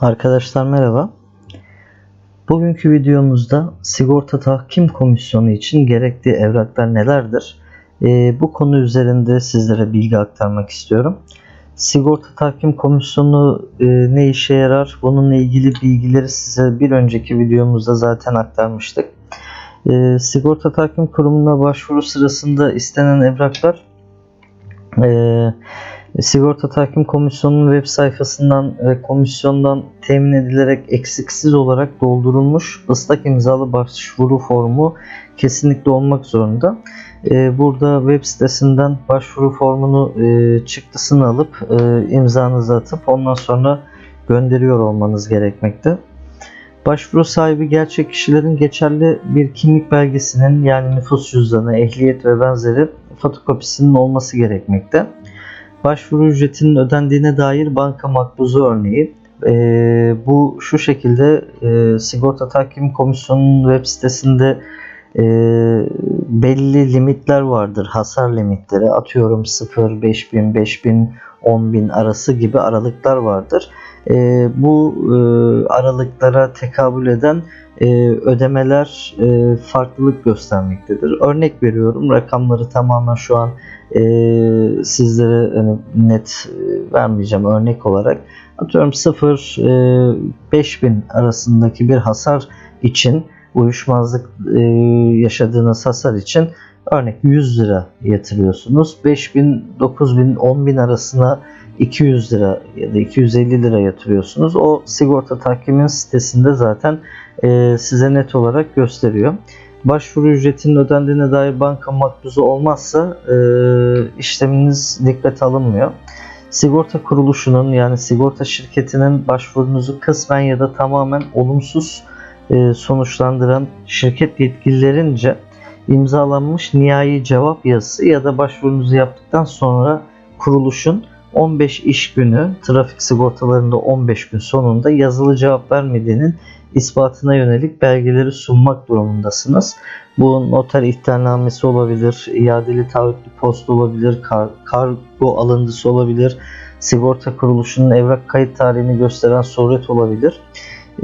Arkadaşlar merhaba. Bugünkü videomuzda sigorta tahkim komisyonu için gerekli evraklar nelerdir? Ee, bu konu üzerinde sizlere bilgi aktarmak istiyorum. Sigorta tahkim komisyonu e, ne işe yarar? Bununla ilgili bilgileri size bir önceki videomuzda zaten aktarmıştık. Ee, sigorta tahkim kurumuna başvuru sırasında istenen evraklar e, Sigorta Tahkim Komisyonu'nun web sayfasından ve komisyondan temin edilerek eksiksiz olarak doldurulmuş ıslak imzalı başvuru formu kesinlikle olmak zorunda. Ee, Burada web sitesinden başvuru formunu e, çıktısını alıp e, imzanızı atıp ondan sonra gönderiyor olmanız gerekmekte. Başvuru sahibi gerçek kişilerin geçerli bir kimlik belgesinin yani nüfus cüzdanı, ehliyet ve benzeri fotokopisinin olması gerekmekte başvuru ücretinin ödendiğine dair banka makbuzu örneği. E, bu şu şekilde e, Sigorta Tahkim Komisyonu'nun web sitesinde e, belli limitler vardır. Hasar limitleri atıyorum 0, 5000, 5000, 10.000 arası gibi aralıklar vardır. E, bu e, aralıklara tekabül eden e, ödemeler e, farklılık göstermektedir. Örnek veriyorum rakamları tamamen şu an e, sizlere hani net e, vermeyeceğim örnek olarak. Atıyorum 0 e, 5000 arasındaki bir hasar için uyuşmazlık e, yaşadığınız hasar için örnek 100 lira yatırıyorsunuz. 5000, 9000, 10000 arasına 200 lira ya da 250 lira yatırıyorsunuz. O sigorta tahkimin sitesinde zaten e, size net olarak gösteriyor. Başvuru ücretinin ödendiğine dair banka makbuzu olmazsa e, işleminiz dikkate alınmıyor. Sigorta kuruluşunun yani sigorta şirketinin başvurunuzu kısmen ya da tamamen olumsuz sonuçlandıran şirket yetkililerince imzalanmış nihai cevap yazısı ya da başvurunuzu yaptıktan sonra kuruluşun 15 iş günü trafik sigortalarında 15 gün sonunda yazılı cevap vermediğinin ispatına yönelik belgeleri sunmak durumundasınız. Bu noter ihtarnamesi olabilir, iadeli taahhütlü post olabilir, kar, kargo alıntısı olabilir, sigorta kuruluşunun evrak kayıt tarihini gösteren suret olabilir.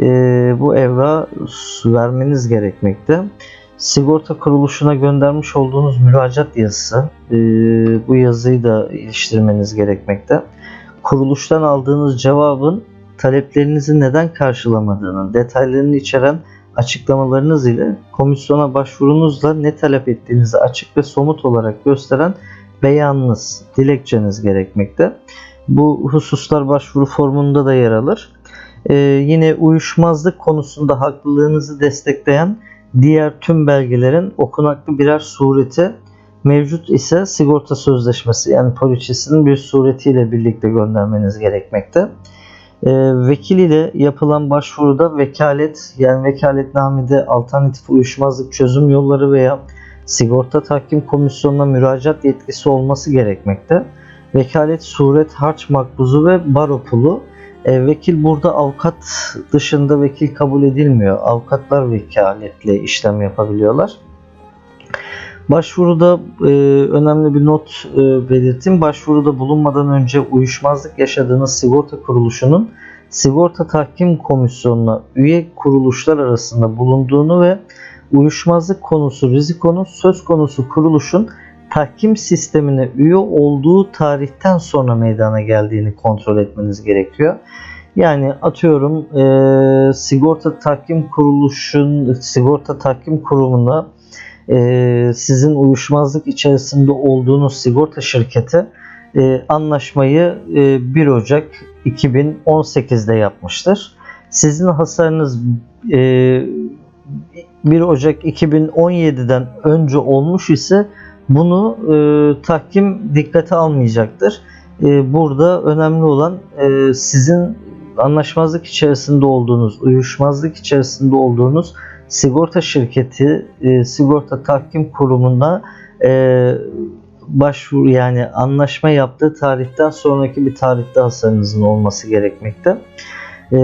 Ee, bu evrağı vermeniz gerekmekte. Sigorta kuruluşuna göndermiş olduğunuz müracaat yazısı, e, bu yazıyı da iliştirmeniz gerekmekte. Kuruluştan aldığınız cevabın taleplerinizi neden karşılamadığının detaylarını içeren açıklamalarınız ile komisyona başvurunuzla ne talep ettiğinizi açık ve somut olarak gösteren beyanınız, dilekçeniz gerekmekte. Bu hususlar başvuru formunda da yer alır. Ee, yine uyuşmazlık konusunda haklılığınızı destekleyen diğer tüm belgelerin okunaklı birer sureti mevcut ise sigorta sözleşmesi yani poliçesinin bir suretiyle birlikte göndermeniz gerekmekte. E, vekil ile yapılan başvuruda vekalet yani vekaletnamede alternatif uyuşmazlık çözüm yolları veya sigorta tahkim komisyonuna müracaat yetkisi olması gerekmekte. Vekalet suret harç makbuzu ve baro pulu. E, vekil burada avukat dışında vekil kabul edilmiyor. Avukatlar vekaletle işlem yapabiliyorlar. Başvuruda e, önemli bir not e, belirteyim. Başvuruda bulunmadan önce uyuşmazlık yaşadığınız sigorta kuruluşunun sigorta tahkim komisyonuna üye kuruluşlar arasında bulunduğunu ve uyuşmazlık konusu rizikonun söz konusu kuruluşun tahkim sistemine üye olduğu tarihten sonra meydana geldiğini kontrol etmeniz gerekiyor. Yani atıyorum e, sigorta tahkim kuruluşun sigorta tahkim kurumuna e, sizin uyuşmazlık içerisinde olduğunuz sigorta şirketi e, anlaşmayı e, 1 Ocak 2018'de yapmıştır. Sizin hasarınız e, 1 Ocak 2017'den önce olmuş ise bunu e, tahkim dikkate almayacaktır. E, burada önemli olan e, sizin anlaşmazlık içerisinde olduğunuz, uyuşmazlık içerisinde olduğunuz sigorta şirketi, e, sigorta tahkim kurumuna e, başvuru yani anlaşma yaptığı tarihten sonraki bir tarihte hasarınızın olması gerekmekte. E,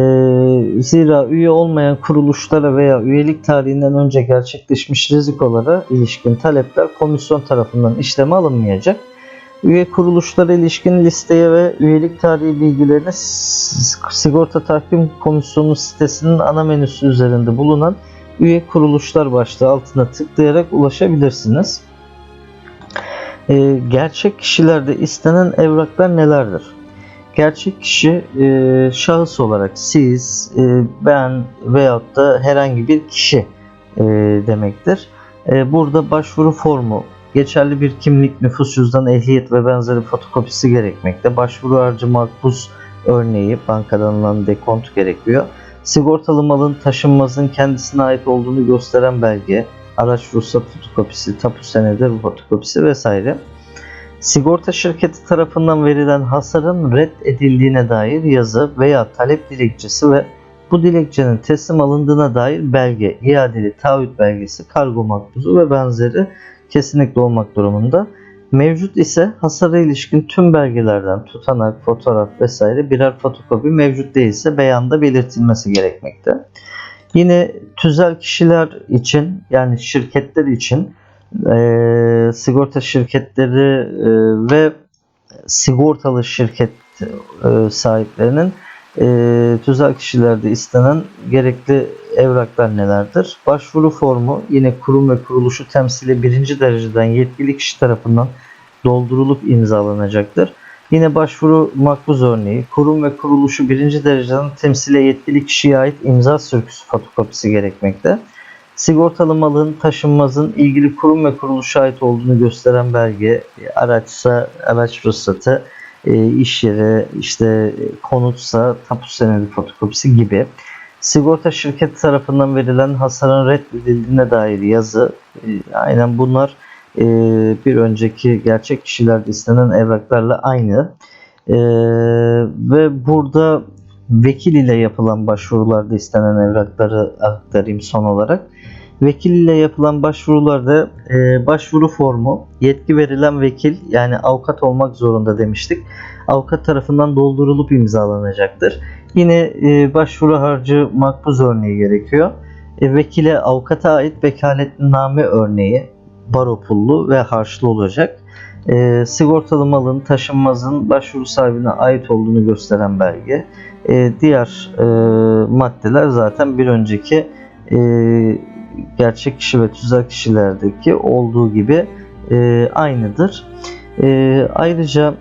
zira üye olmayan kuruluşlara veya üyelik tarihinden önce gerçekleşmiş rizikolara ilişkin talepler komisyon tarafından işleme alınmayacak. Üye kuruluşlara ilişkin listeye ve üyelik tarihi bilgilerini S- Sigorta Tahkim Komisyonu sitesinin ana menüsü üzerinde bulunan üye kuruluşlar başlığı altına tıklayarak ulaşabilirsiniz. Ee, gerçek kişilerde istenen evraklar nelerdir? Gerçek kişi e, şahıs olarak siz, e, ben veyahut da herhangi bir kişi e, demektir. E, burada başvuru formu, geçerli bir kimlik, nüfus cüzdanı, ehliyet ve benzeri fotokopisi gerekmekte. Başvuru harcı makbuz örneği, bankadan alınan dekont gerekiyor. Sigortalı malın taşınmazın kendisine ait olduğunu gösteren belge, araç ruhsat fotokopisi, tapu senedi fotokopisi vesaire. Sigorta şirketi tarafından verilen hasarın reddedildiğine dair yazı veya talep dilekçesi ve bu dilekçenin teslim alındığına dair belge, iadeli taahhüt belgesi, kargo makbuzu ve benzeri kesinlikle olmak durumunda. Mevcut ise hasara ilişkin tüm belgelerden tutanak, fotoğraf vesaire birer fotokopi mevcut değilse beyanda belirtilmesi gerekmekte. Yine tüzel kişiler için yani şirketler için e, sigorta şirketleri e, ve sigortalı şirket e, sahiplerinin e, tüzel kişilerde istenen gerekli evraklar nelerdir? Başvuru formu yine kurum ve kuruluşu temsili birinci dereceden yetkili kişi tarafından doldurulup imzalanacaktır. Yine başvuru makbuz örneği, kurum ve kuruluşu birinci dereceden temsile yetkili kişiye ait imza sürküsü fotokopisi gerekmekte. Sigortalı malın taşınmazın ilgili kurum ve kuruluşa ait olduğunu gösteren belge, araçsa araç ruhsatı, e, iş yeri, işte e, konutsa tapu senedi fotokopisi gibi. Sigorta şirketi tarafından verilen hasarın reddedildiğine dair yazı, e, aynen bunlar e, bir önceki gerçek kişilerde istenen evraklarla aynı. E, ve burada vekil ile yapılan başvurularda istenen evrakları aktarayım son olarak. Vekil ile yapılan başvurularda e, başvuru formu yetki verilen vekil yani avukat olmak zorunda demiştik. Avukat tarafından doldurulup imzalanacaktır. Yine e, başvuru harcı makbuz örneği gerekiyor. E, vekile avukata ait vekaletname örneği baro pullu ve harçlı olacak. E, sigortalı malın taşınmazın başvuru sahibine ait olduğunu gösteren belge. E, diğer e, maddeler zaten bir önceki e, gerçek kişi ve tüzel kişilerdeki olduğu gibi e, aynıdır. E, ayrıca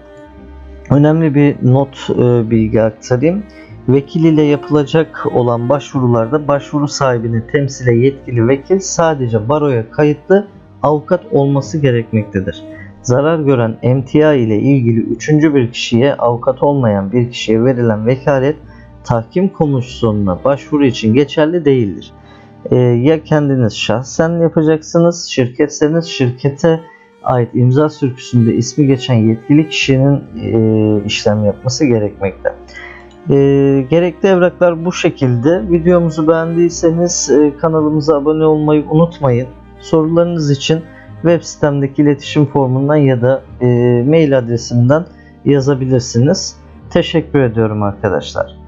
önemli bir not e, bilgi aktarayım. Vekil ile yapılacak olan başvurularda başvuru sahibini temsile yetkili vekil sadece baroya kayıtlı avukat olması gerekmektedir. Zarar gören emtia ile ilgili üçüncü bir kişiye avukat olmayan bir kişiye verilen vekalet tahkim komisyonuna başvuru için geçerli değildir. Ee, ya kendiniz şahsen yapacaksınız, şirketseniz şirkete ait imza sürküsünde ismi geçen yetkili kişinin e, işlem yapması gerekmekte. E, gerekli evraklar bu şekilde. Videomuzu beğendiyseniz e, kanalımıza abone olmayı unutmayın. Sorularınız için web sitemdeki iletişim formundan ya da e, mail adresimden yazabilirsiniz. Teşekkür ediyorum arkadaşlar.